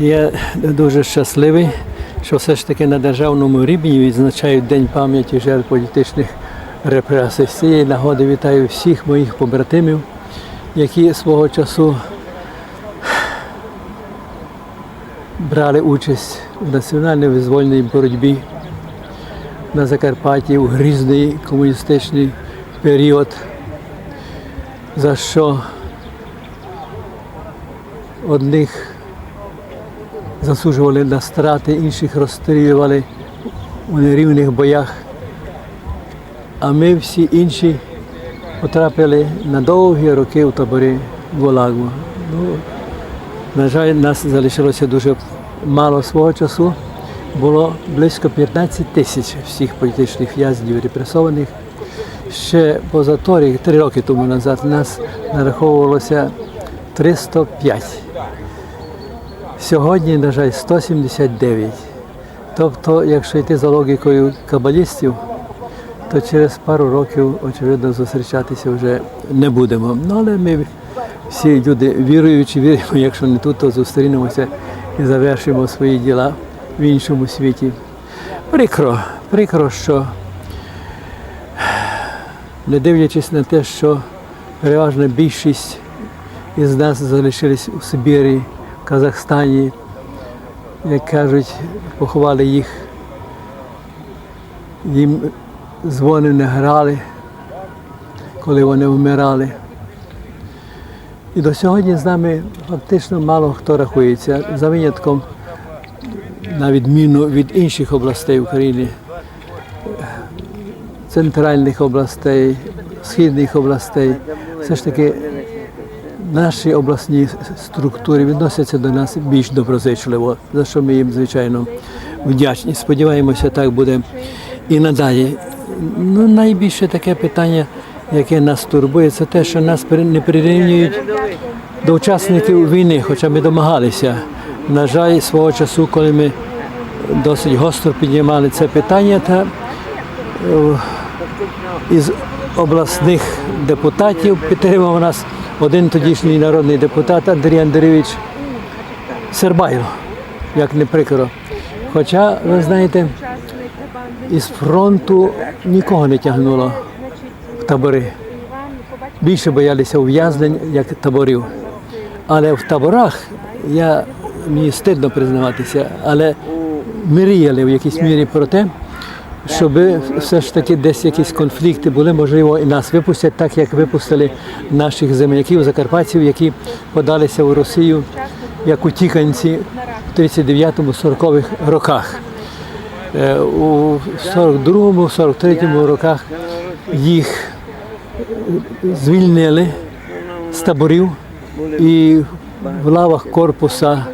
Я дуже щасливий, що все ж таки на державному рівні відзначають День пам'яті жертв політичних репресій. З цієї нагоди вітаю всіх моїх побратимів, які свого часу брали участь у національній визвольній боротьбі на Закарпатті у грізний комуністичний період, за що одних засуджували на страти, інших розстрілювали у нерівних боях. А ми всі інші потрапили на довгі роки в таборі Голагу. Ну, на жаль, нас залишилося дуже мало свого часу. Було близько 15 тисяч всіх політичних в'язнів репресованих. Ще поза торік, три роки тому назад, нас нараховувалося 305. Сьогодні, на жаль, 179. Тобто, якщо йти за логікою кабалістів, то через пару років, очевидно, зустрічатися вже не будемо. Ну, але ми всі люди віруючі, віримо, якщо не тут, то зустрінемося і завершимо свої діла в іншому світі. Прикро, прикро, що не дивлячись на те, що переважна більшість із нас залишились у Сибірі, Казахстані, як кажуть, поховали їх, їм дзвони не грали, коли вони вмирали. І до сьогодні з нами фактично мало хто рахується, за винятком, на відміну від інших областей України, центральних областей, східних областей, все ж таки наші обласні структури відносяться до нас більш доброзичливо, за що ми їм, звичайно, вдячні. Сподіваємося, так буде і надалі. Ну, найбільше таке питання, яке нас турбує, це те, що нас не прирівнюють до учасників війни, хоча ми домагалися. На жаль, свого часу, коли ми досить гостро піднімали це питання, та е, із обласних депутатів підтримав нас один тодішній народний депутат Андрій Андрійович Сербайло, як не прикро. Хоча, ви знаєте, із фронту нікого не тягнуло в табори. Більше боялися ув'язнень, як таборів. Але в таборах я мені стидно признаватися, але мріяли в якійсь мірі про те, щоб все ж таки десь якісь конфлікти були, можливо, і нас випустять, так як випустили наших земляків, закарпатців, які подалися в Росію як утіканці в 39-40 роках. Е, У 42-му, 43-му роках їх звільнили з таборів і в лавах корпуса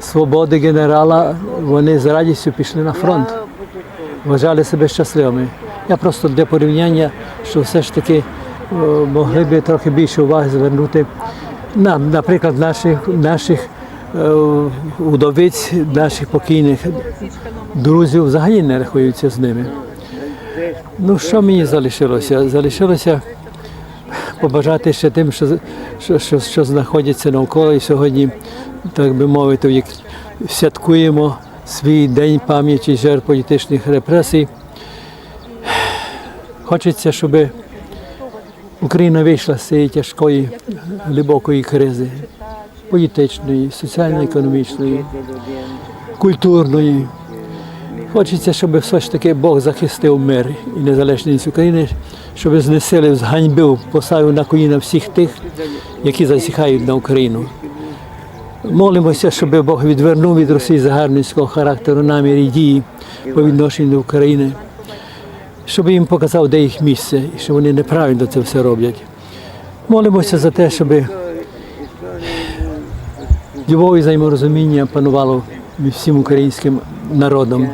свободи генерала вони з радістю пішли на фронт. Вважали себе щасливими. Я просто для порівняння, що все ж таки е, могли би трохи більше уваги звернути на, наприклад, наших, наших е, удовиць, наших покійних друзів взагалі не рахуються з ними. Ну, що мені залишилося? Залишилося побажати ще тим, що, що, що, що знаходяться навколо. І сьогодні, так би мовити, як святкуємо свій день пам'яті жертв політичних репресій. Хочеться, щоб Україна вийшла з цієї тяжкої, глибокої кризи політичної, соціально-економічної, культурної. Хочеться, щоб все ж таки Бог захистив мир і незалежність України, щоб знесили, зганьбив, поставив на коліна всіх тих, які засіхають на Україну. Молимося, щоб Бог відвернув від Росії загарбницького характеру намір і дії по відношенню до України, щоб їм показав, де їх місце, і що вони неправильно це все роблять. Молимося за те, щоб любов і взаєморозуміння панувало всім українським народом.